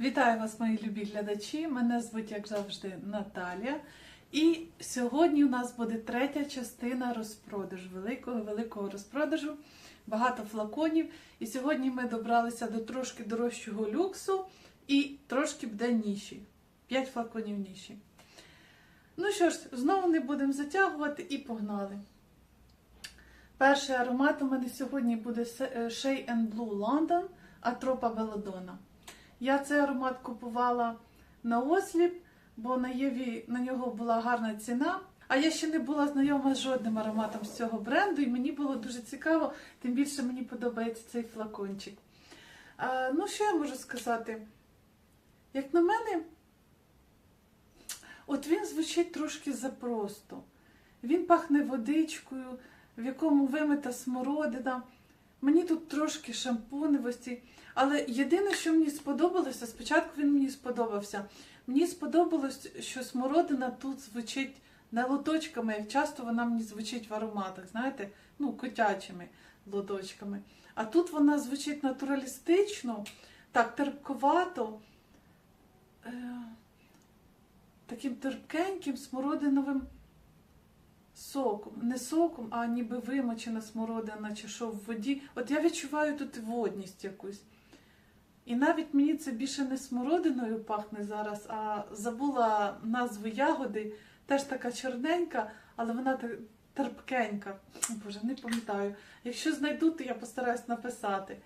Вітаю вас, мої любі глядачі. Мене звуть, як завжди, Наталія. І сьогодні у нас буде третя частина розпродажу, великого великого розпродажу, багато флаконів. І сьогодні ми добралися до трошки дорожчого люксу і трошки буде ніші. П'ять флаконів ніші. Ну що ж, знову не будемо затягувати і погнали. Перший аромат у мене сьогодні буде Shea Blue London Атропа Белладона. Я цей аромат купувала на осліп, бо на Єві на нього була гарна ціна. А я ще не була знайома з жодним ароматом з цього бренду, і мені було дуже цікаво, тим більше мені подобається цей флакончик. А, ну, що я можу сказати? Як на мене, от він звучить трошки запросто. Він пахне водичкою, в якому вимита смородина. Мені тут трошки шампуневості. Але єдине, що мені сподобалося, спочатку він мені сподобався. Мені сподобалось, що смородина тут звучить не лоточками, як часто вона мені звучить в ароматах, знаєте, ну, котячими лоточками. А тут вона звучить натуралістично, так терпковато, е, таким терпкеньким смородиновим соком. Не соком, а ніби вимочена смородина чи що в воді. От я відчуваю тут водність якусь. І навіть мені це більше не смородиною пахне зараз, а забула назву ягоди, теж така чорненька, але вона терпкенька. Боже, не пам'ятаю. Якщо знайду, то я постараюсь написати.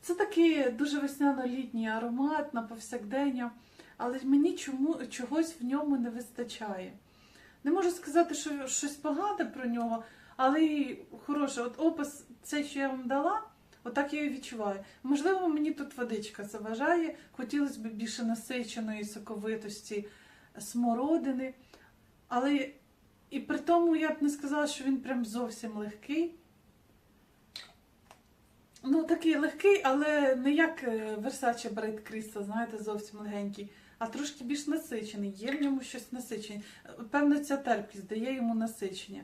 Це такий дуже весняно-літній аромат на повсякдення, але мені чому, чогось в ньому не вистачає. Не можу сказати, що щось погане про нього, але і хороше. От опис, цей, що я вам дала. Отак я і відчуваю. Можливо, мені тут водичка заважає, хотілося б більше насиченої соковитості смородини. Але і при тому я б не сказала, що він прям зовсім легкий. Ну, такий легкий, але не як Versace Bright Crystal, знаєте, зовсім легенький, а трошки більш насичений. Є в ньому щось насичене. Певно, ця терпкість дає йому насичення.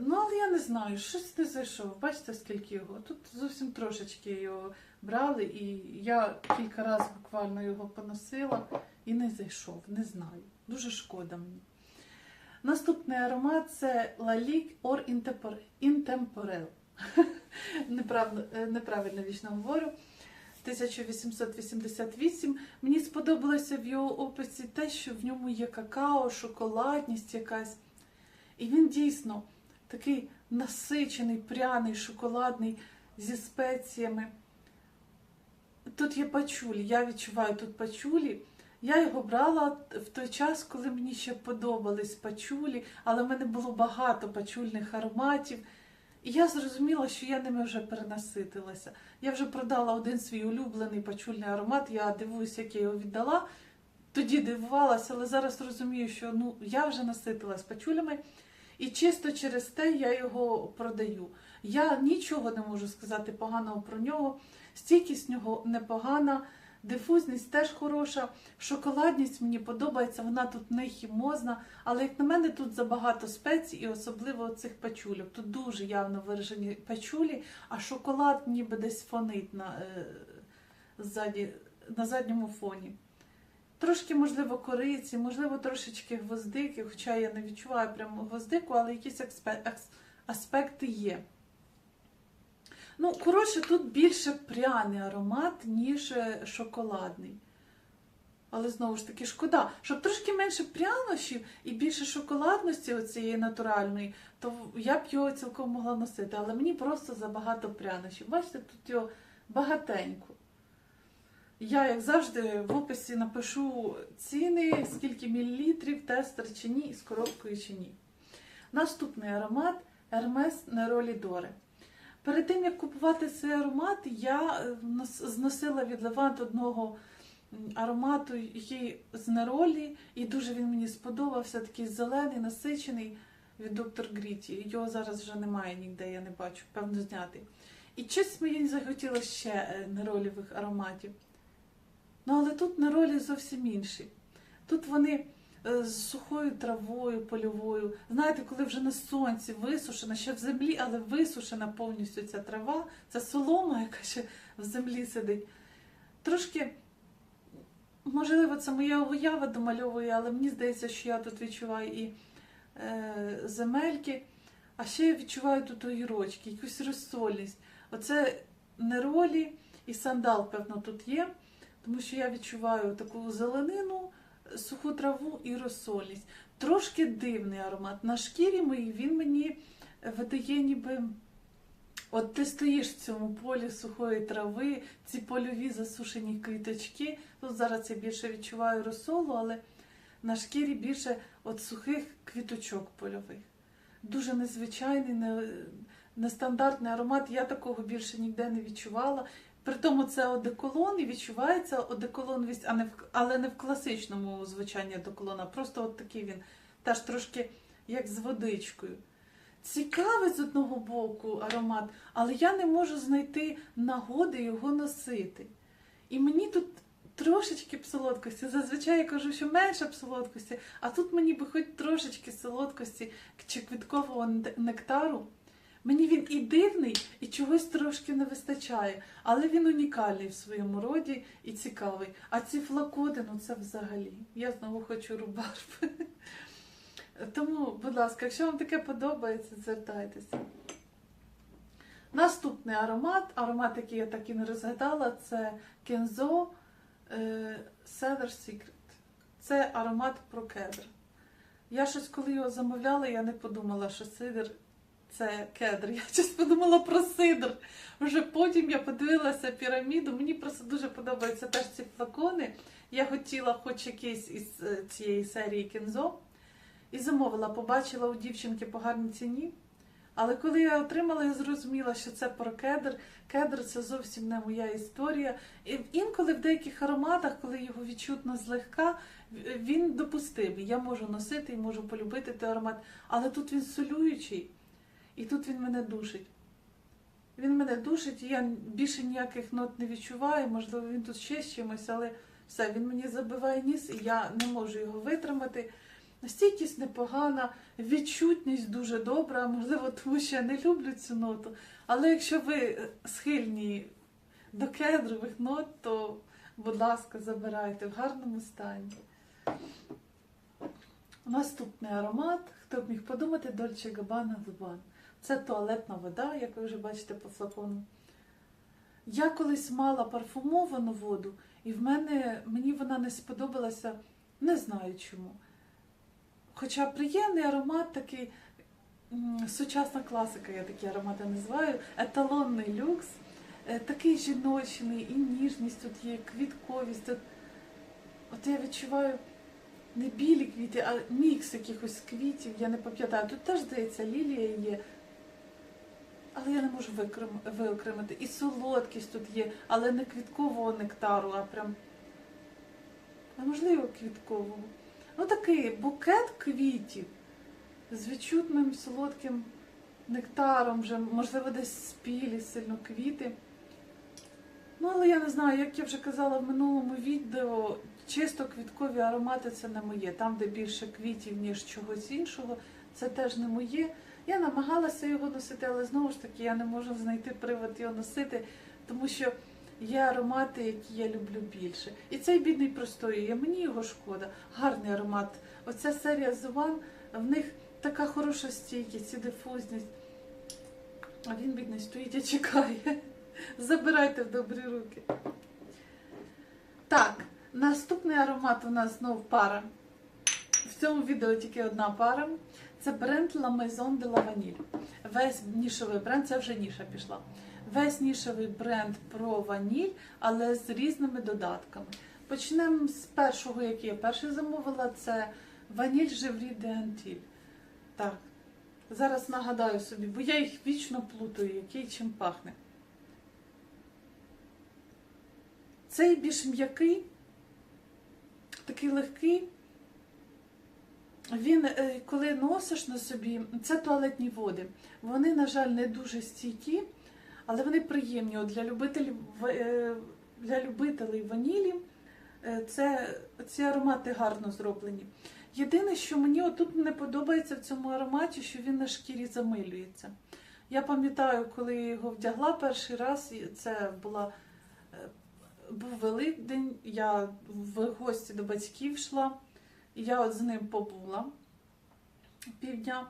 Ну, але я не знаю, щось не зайшов. Бачите, скільки його? Тут зовсім трошечки його брали, і я кілька разів буквально його поносила і не зайшов. Не знаю. Дуже шкода мені. Наступний аромат це Lalique or Intemporel. Неправильно вічно говорю. 1888. Мені сподобалося в його описі те, що в ньому є какао, шоколадність якась. І він дійсно такий насичений, пряний, шоколадний зі спеціями. Тут є пачулі, я відчуваю тут пачулі. Я його брала в той час, коли мені ще подобались пачулі, але в мене було багато пачульних ароматів. І я зрозуміла, що я ними вже перенаситилася. Я вже продала один свій улюблений пачульний аромат, я дивуюся, як я його віддала. Тоді дивувалася, але зараз розумію, що ну, я вже наситилась пачулями. І чисто через те я його продаю. Я нічого не можу сказати поганого про нього. Стійкість нього непогана, дифузність теж хороша, шоколадність мені подобається, вона тут не хімозна, але, як на мене, тут забагато спецій, і особливо цих пачульок. Тут дуже явно виражені пачулі, а шоколад ніби десь фонить на, е, ззаді, на задньому фоні. Трошки, можливо, кориці, можливо, трошечки гвоздики, хоча я не відчуваю прямо гвоздику, але якісь аспекти є. Ну, коротше, тут більше пряний аромат, ніж шоколадний. Але знову ж таки, шкода, щоб трошки менше прянощів і більше шоколадності оцієї натуральної, то я б його цілком могла носити. Але мені просто забагато прянощів. Бачите, тут його багатенько. Я, як завжди, в описі напишу ціни, скільки мілілітрів, тестер чи ні, з коробкою чи ні. Наступний аромат Hermes Neroli Dore. Перед тим, як купувати цей аромат, я зносила від Левант одного аромату, який з Неролі, і дуже він мені сподобався, такий зелений, насичений від доктор Гріті. Його зараз вже немає ніде, я не бачу, певно, знятий. І щось мені захотілося ще неролівих ароматів. Ну, але тут на ролі зовсім інші. Тут вони з сухою травою польовою. Знаєте, коли вже на сонці висушена, ще в землі, але висушена повністю ця трава, ця солома, яка ще в землі сидить. Трошки можливо, це моя уява домальовує, але мені здається, що я тут відчуваю і е, земельки, а ще я відчуваю тут огірочки, якусь розсольність. Оце неролі і сандал, певно, тут є, тому що я відчуваю таку зеленину, суху траву і розсольність. Трошки дивний аромат. На шкірі моїй він мені видає ніби. От ти стоїш в цьому полі сухої трави, ці польові засушені квіточки. Тут зараз я більше відчуваю розсолу, але на шкірі більше от сухих квіточок польових. Дуже незвичайний, нестандартний аромат. Я такого більше ніде не відчувала. При тому це одеколон і відчувається одеколоновість, а не в, але не в класичному звучанні одеколона. Просто от такий він теж трошки як з водичкою. Цікавий з одного боку аромат, але я не можу знайти нагоди його носити. І мені тут трошечки солодкості. Зазвичай я кажу, що менше солодкості, а тут мені би хоч трошечки солодкості чи квіткового нектару. Мені він і дивний, і чогось трошки не вистачає, але він унікальний в своєму роді і цікавий. А ці флакони, ну це взагалі. Я знову хочу рубарб. Тому, будь ласка, якщо вам таке подобається, звертайтеся. Наступний аромат, аромат, який я так і не розгадала, це е, Cedar Secret. Це аромат про кедр. Я щось, коли його замовляла, я не подумала, що сидр це кедр. Я щось подумала про сидр. Вже потім я подивилася піраміду. Мені просто дуже подобаються теж ці флакони. Я хотіла хоч якийсь із е, цієї серії Кензо. І замовила, побачила у дівчинки по гарній ціні. Але коли я отримала, я зрозуміла, що це про кедр. Кедр це зовсім не моя історія. І інколи в деяких ароматах, коли його відчутно злегка, він допустимий. Я можу носити і можу полюбити той аромат. Але тут він солюючий, і тут він мене душить. Він мене душить, і я більше ніяких нот не відчуваю. Можливо, він тут ще з чимось, але все, він мені забиває ніс, і я не можу його витримати. Стійкість непогана, відчутність дуже добра, можливо, тому що я не люблю цю ноту. Але якщо ви схильні до кедрових нот, то, будь ласка, забирайте в гарному стані. Наступний аромат, хто б міг подумати, Dolce Gabbana Дубан. Це туалетна вода, як ви вже бачите по флакону. Я колись мала парфумовану воду, і в мене мені вона не сподобалася, не знаю чому. Хоча приємний аромат такий, сучасна класика, я такі аромати називаю, еталонний люкс, е, такий жіночний, і ніжність тут є, квітковість. Тут... От я відчуваю не білі квіти, а мікс якихось квітів, я не пам'ятаю. Тут теж, здається, лілія є. Але я не можу виокремити. І солодкість тут є, але не квіткового нектару, а прям, а можливо, квіткового. Ну такий букет квітів з відчутним солодким нектаром, вже, можливо, десь спілі сильно квіти. Ну, але я не знаю, як я вже казала в минулому відео, чисто квіткові аромати це не моє. Там, де більше квітів, ніж чогось іншого, це теж не моє. Я намагалася його носити, але знову ж таки я не можу знайти привод його носити, тому що є аромати, які я люблю більше. І цей бідний простоює, мені його шкода. Гарний аромат. Оця серія One, в них така хороша стійкість і дифузність. А він, бідний, стоїть і чекає. Забирайте в добрі руки. Так, наступний аромат у нас знов пара. В цьому відео тільки одна пара. Це бренд La Maison de la Vanille. Весь нішевий бренд, це вже ніша пішла. Весь нішевий бренд про ваніль, але з різними додатками. Почнемо з першого, який я перший замовила, це ваніль Живрі де. Так, зараз нагадаю собі, бо я їх вічно плутаю, який чим пахне. Цей більш м'який, такий легкий. Він, е, коли носиш на собі, це туалетні води. Вони, на жаль, не дуже стійкі, але вони приємні. От для любителів е, для любителей ванілі е, це, ці аромати гарно зроблені. Єдине, що мені отут не подобається в цьому ароматі, що він на шкірі замилюється. Я пам'ятаю, коли його вдягла перший раз, це була був Великдень, я в гості до батьків йшла, і я от з ним побула півдня,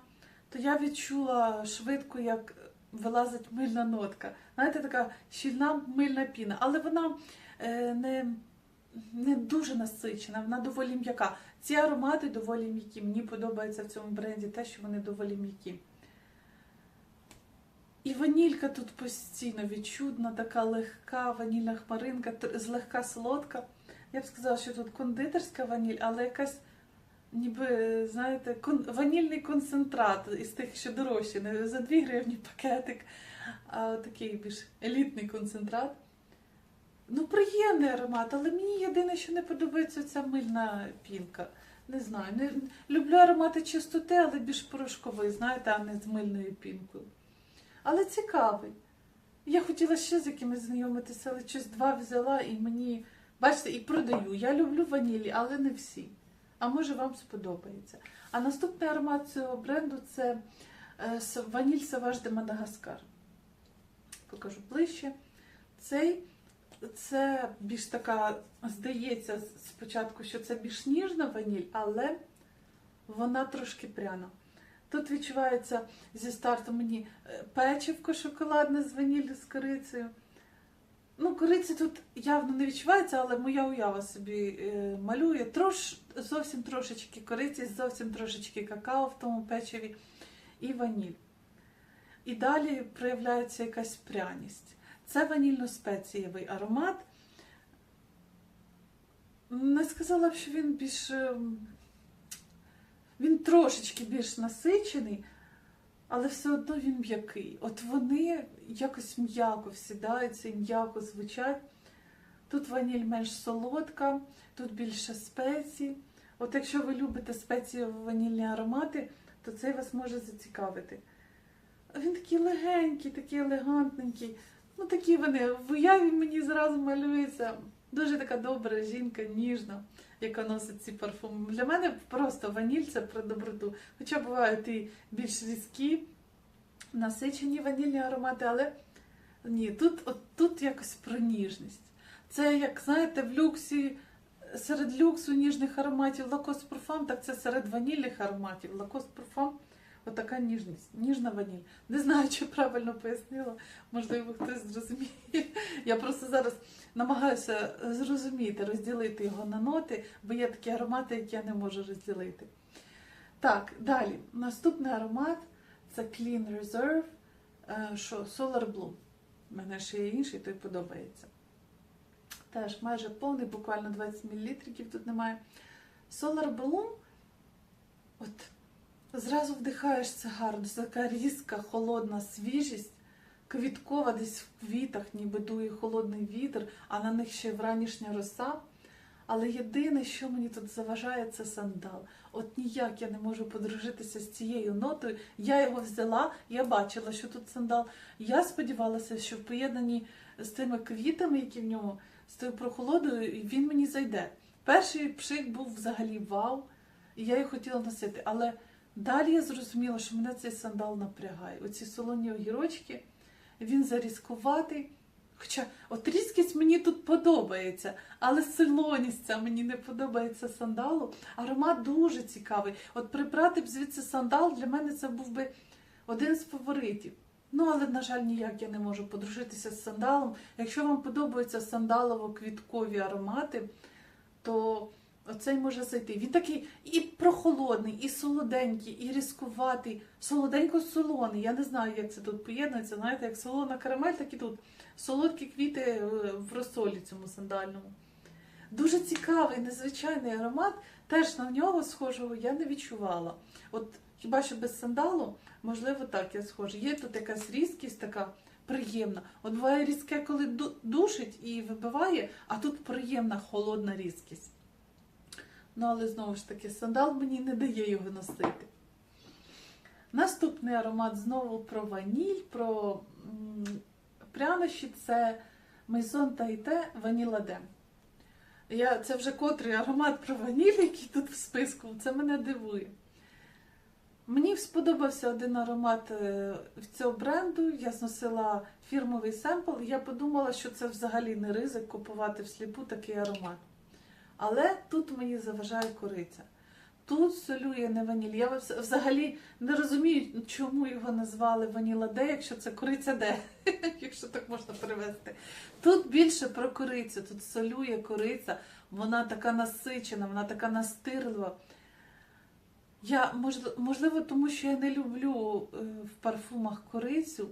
то я відчула швидко, як вилазить мильна нотка. Знаєте, така щільна мильна піна, але вона е, не, не дуже насичена, вона доволі м'яка. Ці аромати доволі м'які. Мені подобається в цьому бренді те, що вони доволі м'які. І ванілька тут постійно відчутна, така легка ванільна хмаринка, злегка солодка. Я б сказала, що тут кондитерська ваніль, але якась ніби, знаєте, кон... ванільний концентрат із тих, що дорожчі, не за 2 гривні пакетик, а такий більш елітний концентрат. Ну, приємний аромат, але мені єдине, що не подобається ця мильна пінка. Не знаю. Не... Люблю аромати чистоти, але більш порошковий, знаєте, а не з мильною пінкою. Але цікавий. Я хотіла ще з якимось знайомитися, але щось два взяла і мені, бачите, і продаю. Я люблю ванілі, але не всі. А може вам сподобається. А наступний аромат цього бренду це е, ваніль Саваж де Мадагаскар. Покажу ближче. Цей це більш така, здається, спочатку, що це більш ніжна ваніль, але вона трошки пряна. Тут відчувається зі старту мені е, печивко шоколадне з ваніллю з корицею. Ну, кориці тут явно не відчувається, але моя уява собі е, малює. Трош, зовсім трошечки кориці, зовсім трошечки какао в тому печиві і ваніль. І далі проявляється якась пряність. Це ванільно-спецієвий аромат. Не сказала б, що він більш. ем, Він трошечки більш насичений, але все одно він м'який. От вони якось м'яко всідаються і м'яко звучать. Тут ваніль менш солодка, тут більше спецій. От якщо ви любите спецієві ванільні аромати, то цей вас може зацікавити. Він такий легенький, такий елегантненький. Ну, такі вони в уяві мені зразу малюється. Дуже така добра жінка, ніжна, яка носить ці парфуми. Для мене просто ваніль це про доброту. Хоча бувають і більш різкі, насичені ванільні аромати, але ні, тут, от, тут якось про ніжність. Це, як знаєте, в люксі, серед люксу ніжних ароматів Parfum, так це серед ванільних ароматів. Lacoste Parfum отака ніжність, ніжна ваніль. Не знаю, чи правильно пояснила, можливо, хтось зрозуміє. Я просто зараз намагаюся зрозуміти, розділити його на ноти, бо є такі аромати, які я не можу розділити. Так, далі. Наступний аромат це Clean Reserve, е, що Solar Bloom. У мене ще є інший, той подобається. Теж майже повний, буквально 20 мл тут немає. Solar Bloom, от зразу вдихаєш це така різка, холодна свіжість, квіткова десь в квітах, ніби дує холодний вітер, а на них ще вранішня роса. Але єдине, що мені тут заважає, це сандал. От ніяк я не можу подружитися з цією нотою. Я його взяла, я бачила, що тут сандал. Я сподівалася, що в поєднанні з тими квітами, які в ньому, з тою прохолодою, він мені зайде. Перший пшик був взагалі вау, і я його хотіла носити. Але далі я зрозуміла, що мене цей сандал напрягає. Оці солоні огірочки, він зарізкуватий. Хоча от різкість мені тут подобається, але солоність ця мені не подобається сандалу. Аромат дуже цікавий. От прибрати б звідси сандал для мене це був би один з фаворитів. Ну, але, на жаль, ніяк я не можу подружитися з сандалом. Якщо вам подобаються сандалово-квіткові аромати, то оцей може зайти. Він такий і прохолодний, і солоденький, і різкуватий, солоденько-солоний. Я не знаю, як це тут поєднується. Знаєте, як солона карамель, так і тут солодкі квіти е, в розсолі цьому сандальному. Дуже цікавий, незвичайний аромат. Теж на нього схожого я не відчувала. От хіба що без сандалу, можливо, так я схожа. Є тут якась різкість така приємна. От буває різке, коли душить і вибиває, а тут приємна холодна різкість. Ну, але знову ж таки, сандал мені не дає його носити. Наступний аромат знову про ваніль, про прянощі це Taité Vanilla Dem. Я, це вже котрий аромат про ваніль, який тут в списку. Це мене дивує. Мені сподобався один аромат е, в цього бренду. Я зносила фірмовий семпл, я подумала, що це взагалі не ризик купувати всліпу такий аромат. Але тут мені заважає кориця. Тут солює не ваніль. Я взагалі не розумію, чому його назвали ваніла Де, якщо це кориця Де, якщо так можна перевести. Тут більше про корицю, тут солює кориця, вона така насичена, вона така настирлива. Я, можливо, можливо, тому що я не люблю е, в парфумах корицю.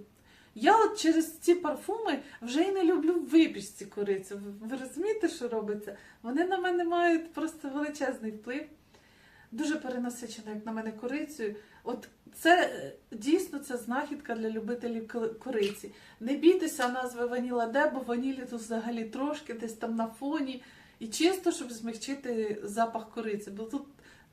Я от через ці парфуми вже і не люблю в випічці корицю. Ви- розумієте, що робиться? Вони на мене мають просто величезний вплив. Дуже перенасичена, як на мене, корицею. От це е, дійсно це знахідка для любителів ко- кориці. Не бійтеся назви Ваніла Де, бо ванілі тут взагалі трошки десь там на фоні. І чисто, щоб змягчити запах кориці. Бо тут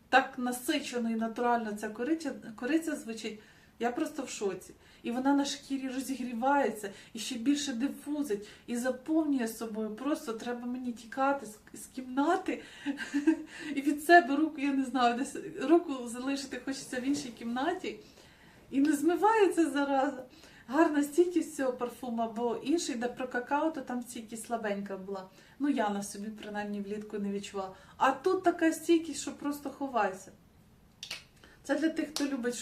так насичено і натурально ця кориця, кориця звучить. Я просто в шоці. І вона на шкірі розігрівається і ще більше дифузить і заповнює собою. Просто треба мені тікати з, кімнати і від себе руку, я не знаю, десь руку залишити хочеться в іншій кімнаті. І не змивається зараза. Гарна стійкість цього парфума, бо інший, де про какао, то там стійкість слабенька була. Ну, я на собі принаймні влітку не відчувала. А тут така стійкість, що просто ховайся. Це для тих, хто любить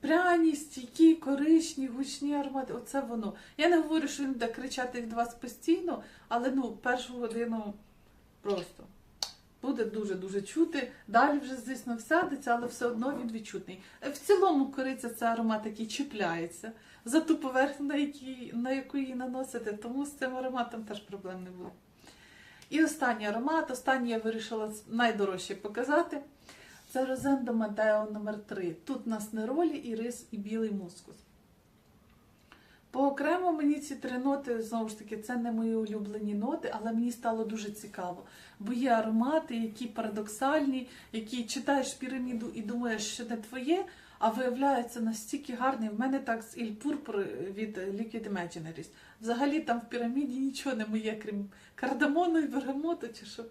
пряні, стійкі, коричні, гучні аромати. Оце воно. Я не говорю, що він буде кричати від вас постійно, але ну, першу годину просто буде дуже-дуже чути. Далі вже, звісно, всядеться, але все одно він відчутний. Е, В цілому кориця це аромат, який чіпляється за ту поверхню, на, якій, на яку її наносите, тому з цим ароматом теж проблем не буде. І останній аромат, останній я вирішила найдорожче показати. Це Розендо Матео номер 3 Тут нас неролі, ірис і білий мускус. Поокремо мені ці три ноти, знову ж таки, це не мої улюблені ноти, але мені стало дуже цікаво. Бо є аромати, які парадоксальні, які читаєш піраміду і думаєш, що не твоє, а виявляється настільки гарний. В мене так з Іль Пурпур від Liquid Imaginaries. Взагалі там в піраміді нічого не моє, крім кардамону і бергамоту чи що.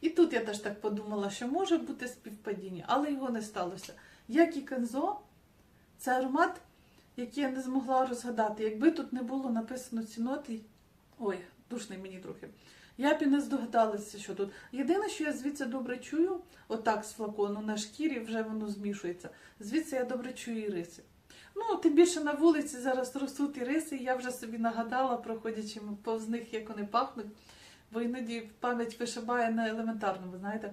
І тут я теж так подумала, що може бути співпадіння, але його не сталося. Як і Кензо, це аромат, який я не змогла розгадати. Якби тут не було написано ці ноти, ой, душний мені трохи. Я б і не здогадалася, що тут. Єдине, що я звідси добре чую, отак з флакону на шкірі вже воно змішується. Звідси я добре чую і риси. Ну, тим більше на вулиці зараз ростуть і риси, і я вже собі нагадала, проходячи повз них, як вони пахнуть, бо іноді пам'ять вишибає на елементарному, знаєте.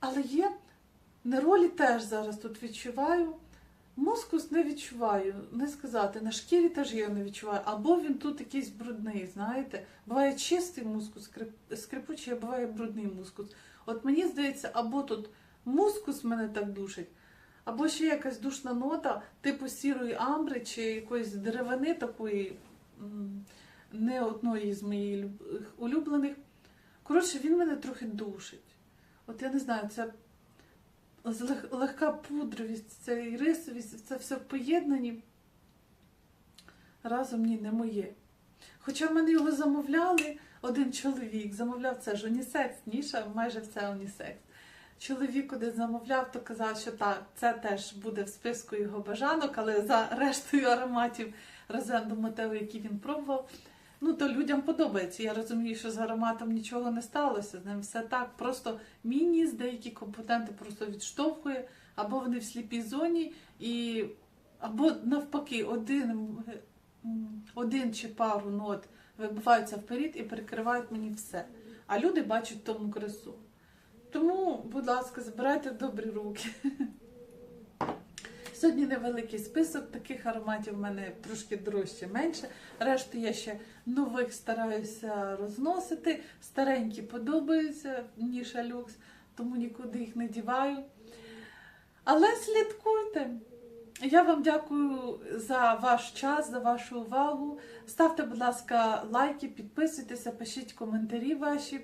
Але є неролі теж зараз тут відчуваю. Мускус не відчуваю, не сказати. На шкірі теж я не відчуваю. Або він тут якийсь брудний, знаєте. Буває чистий мускус, скрипучий, а буває брудний мускус. От мені здається, або тут мускус мене так душить, або ще якась душна нота, типу сірої амбри чи якоїсь деревини такої, не одної з моїх улюблених. Коротше, він мене трохи душить. От я не знаю, це легка пудровість, це рисовість, це все в поєднанні. Разом ні, не моє. Хоча в мене його замовляли, один чоловік замовляв це ж унісекс, ніша майже все унісекс. Чоловік один замовляв, то казав, що так, це теж буде в списку його бажанок, але за рештою ароматів Розенду Матео, які він пробував, ну то людям подобається. Я розумію, що з ароматом нічого не сталося, з ним все так. Просто міні з деякі компоненти просто відштовхує, або вони в сліпій зоні, і або навпаки, один, один чи пару нот вибиваються вперед і перекривають мені все. А люди бачать тому красу. Тому, будь ласка, збирайте добрі руки. Сьогодні невеликий список таких ароматів в мене трошки дорожче менше. Решту я ще нових стараюся розносити. Старенькі подобаються, ніша люкс, тому нікуди їх не діваю. Але слідкуйте. Я вам дякую за ваш час, за вашу увагу. Ставте, будь ласка, лайки, підписуйтеся, пишіть коментарі ваші.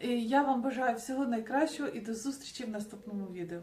І я вам бажаю всього найкращого і до зустрічі в наступному відео.